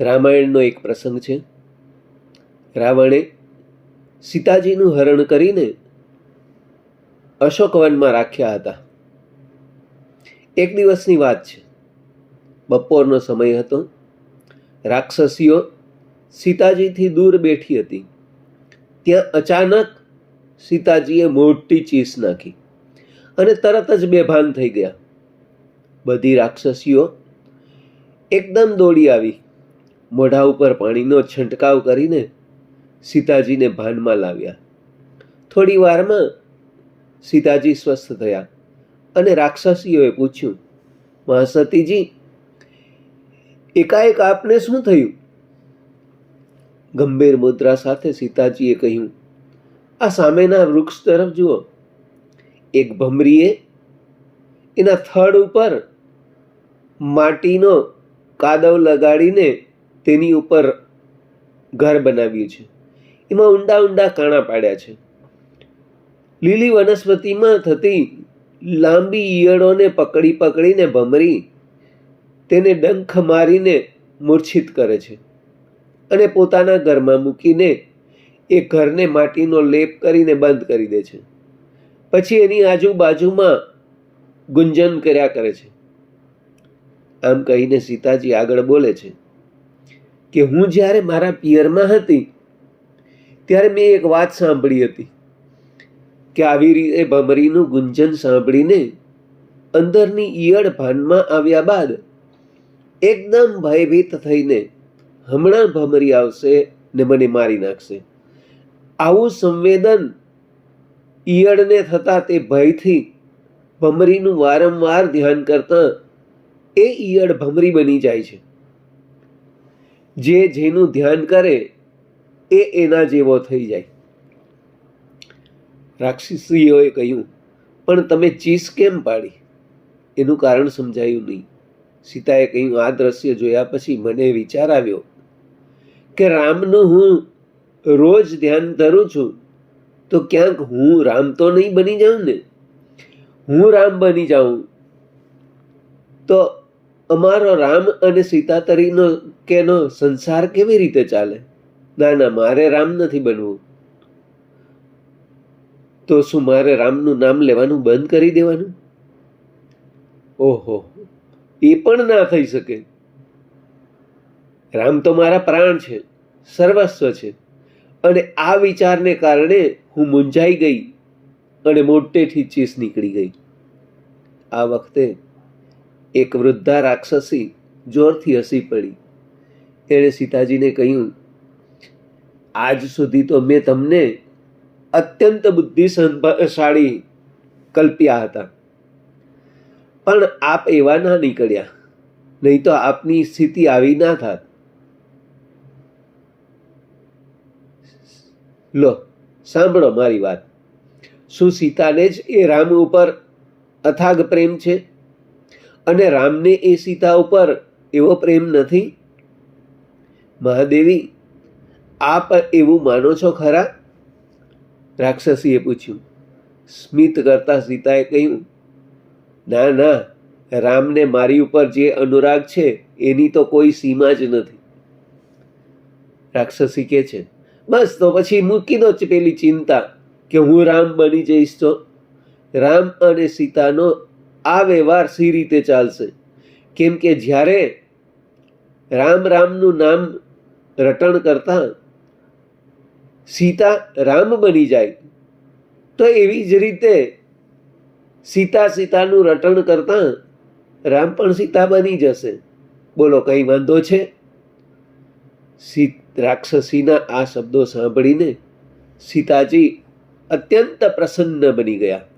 રામાયણનો એક પ્રસંગ છે. રાવણે સીતાજીનું હરણ કરીને અશોકવનમાં રાખ્યા હતા. એક દિવસની વાત છે. બપોરનો સમય હતો. રાક્ષસીઓ સીતાજીથી દૂર બેઠી હતી. ત્યાં અચાનક સીતાજીએ મોટી ચીસ નાખી અને તરત જ બેભાન થઈ ગયા. બધી રાક્ષસીઓ એકદમ દોડી આવી. મોઢા ઉપર પાણીનો છંટકાવ કરીને સીતાજીને ભાનમાં લાવ્યા. થોડી વારમાં સીતાજી સ્વસ્થ થયા અને રાક્ષસીઓએ પૂછ્યું, મહાસતીજી, એકાએક આપને શું થયું? ગંભીર મુદ્રા સાથે સીતાજીએ કહ્યું, આ સામેના વૃક્ષ તરફ જુઓ. એક ભમરીએ એના થડ ઉપર માટીનો કાદવ લગાડીને તેની ઉપર ઘર બનાવ્યું છે. એમાં ઊંડા ઊંડા કાણા પાડ્યા છે. લીલી વનસ્પતિમાં થતી લાંબી ઈયળોને પકડી પકડીને ભમરી તેને ડંખ મારીને મૂર્છિત કરે છે અને પોતાના ઘરમાં મૂકીને એ ઘરને માટીનો લેપ કરીને બંધ કરી દે છે. પછી એની આજુબાજુમાં ગુંજન કર્યા કરે છે. આમ કહીને સીતાજી આગળ બોલે છે. કે હું જ્યારે મારા પિયરમાં હતી, ત્યારે મેં એક વાત સાંભળી હતી કે આવી રીતે ભમરીનું ગુંજન સાંભળીને અંદરની ઈયળ ભાનમાં આવ્યા બાદ એકદમ ભયભીત થઈને હમણાં ભમરી આવશે ને મને મારી નાખશે. આવું સંવેદન ઈયળને થતાં તે ભયથી ભમરીનું વારંવાર ધ્યાન કરતાં એ ઈયળ ભમરી બની જાય છે. જે જેનું ધ્યાન કરે એ એના જેવો થઈ જાય. રાક્ષસીઓએ કહ્યું, પણ તમે ચીસ કેમ પાડી? એનું કારણ સમજાયું નહીં. સીતાએ કહ્યું, આ દ્રશ્ય જોયા પછી મને વિચાર આવ્યો કે રામનું હું રોજ ધ્યાન ધરું છું, તો ક્યાંક હું રામ તો નહીં બની જાઉં ને? હું રામ બની જાઉં તો અમારો રામ અને સીતા તરીનો કેનો સંસાર કેવી રીતે ચાલે? ના ના મારે રામ નથી બનવું. તો શું મારે રામનું નામ લેવાનું બંધ કરી દેવાનું? ઓહો, એ પણ ના થઈ શકે. રામ તો મારા પ્રાણ છે, સર્વસ્વ છે. અને આ વિચારને કારણે હું મૂંઝાઈ ગઈ અને મોટેથી ચીસ નીકળી ગઈ. આ વખતે એક વૃદ્ધા રાક્ષસી જોરથી હસી પડી. એણે સીતાજીને કહ્યું, આજ સુધી તો મેં તમને અત્યંત બુદ્ધિશાળી કલ્પ્યા હતા. પણ આપ એવા ના નીકળ્યા. નહીં તો આપની સ્થિતિ આવી ના થાત. લો, સાંભળો મારી વાત. શું સીતાને જ એ રામ ઉપર અથાગ પ્રેમ છે? અને રામને એ સીતા ઉપર એવો પ્રેમ નથી? મહાદેવી, આપ એવું માનો છો ખરા? રાક્ષસીએ પૂછ્યું. સ્મિત કરતા સીતાએ કહ્યું, ના ના, રામને મારી ઉપર જે અનુરાગ છે, એની તો કોઈ સીમા જ નથી. રાક્ષસી કે છે, બસ તો પછી મૂકી દો પેલી ચિંતા કે હું રામ બની જઈશ તો. રામ અને સીતાનો આ વ્યવહાર સી રીતે ચાલશે? કેમ કે જ્યારે રામ રામનું નામ રટણ કરતા સીતા રામ બની જાય, તો એવી જ રીતે સીતા સીતાનું રટણ કરતા રામ પણ સીતા બની જશે. બોલો, કંઈ વાંધો છે? સી રાક્ષસીના આ શબ્દો સાંભળીને સીતાજી અત્યંત પ્રસન્ન બની ગયા.